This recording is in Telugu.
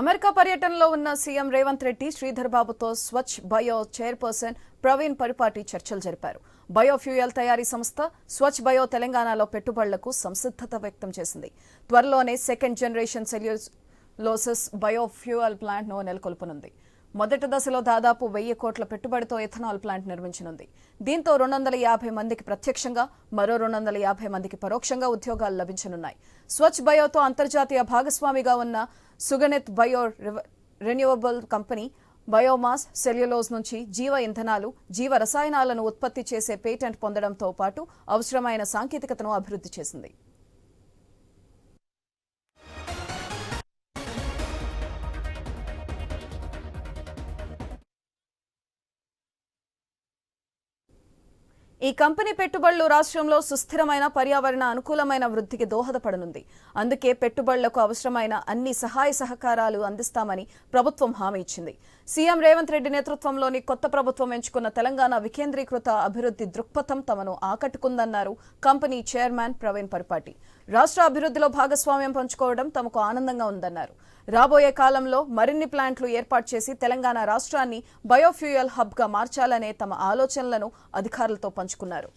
అమెరికా పర్యటనలో ఉన్న సీఎం రేవంత్ రెడ్డి శ్రీధర్ బాబుతో స్వచ్ఛ్ బయో చైర్పర్సన్ ప్రవీణ్ పరిపాటి చర్చలు జరిపారు. బయోఫ్యూయల్ తయారీ సంస్థ స్వచ్ఛ్ బయో తెలంగాణలో పెట్టుబడులకు సంసిద్ధత వ్యక్తం చేసింది. త్వరలోనే సెకండ్ జనరేషన్ సెల్యులోసిస్ బయోఫ్యూయల్ ప్లాంట్ను నెలకొల్పనుంది. మొదటి దశలో దాదాపు వెయ్యి కోట్ల పెట్టుబడితో ఎథనాల్ ప్లాంట్ నిర్మించనుంది. దీంతో రెండు వందల యాభై మందికి ప్రత్యక్షంగా మరో రెండు వందల యాభై మందికి పరోక్షంగా ఉద్యోగాలు లభించనున్నాయి. స్వచ్ఛ్ బయోతో అంతర్జాతీయ భాగస్వామిగా ఉన్న సుగణిత్ bio renewable company biomass cellulose నుంచి జీవ ఇంధనాలు జీవ రసాయనాలను ఉత్పత్తి చేసే పేటెంట్ పొందడంతో పాటు అవసరమైన సాంకేతికతను అభివృద్ధి చేసింది. ఈ కంపెనీ పెట్టుబడులు రాష్ట్రంలో సుస్థిరమైన పర్యావరణ అనుకూలమైన వృద్ధికి దోహదపడనుంది. అందుకే పెట్టుబడులకు అవసరమైన అన్ని సహాయ సహకారాలు అందిస్తామని ప్రభుత్వం హామీ ఇచ్చింది. సీఎం రేవంత్ రెడ్డి నేతృత్వంలోని కొత్త ప్రభుత్వం ఎంచుకున్న తెలంగాణ వికేంద్రీకృత అభివృద్ధి దృక్పథం తమను ఆకట్టుకుందన్నారు కంపెనీ చైర్మన్ ప్రవీణ్ పరిపాటి. రాష్ట్ర అభివృద్ధిలో భాగస్వామ్యం పంచుకోవడం తమకు ఆనందంగా ఉందన్నారు. రాబోయే కాలంలో మరిన్ని ప్లాంట్లు ఏర్పాటు చేసి తెలంగాణ రాష్ట్రాన్ని బయోఫ్యూయల్ హబ్గా మార్చాలనే తమ ఆలోచనలను అధికారులతో పంచుకున్నారు.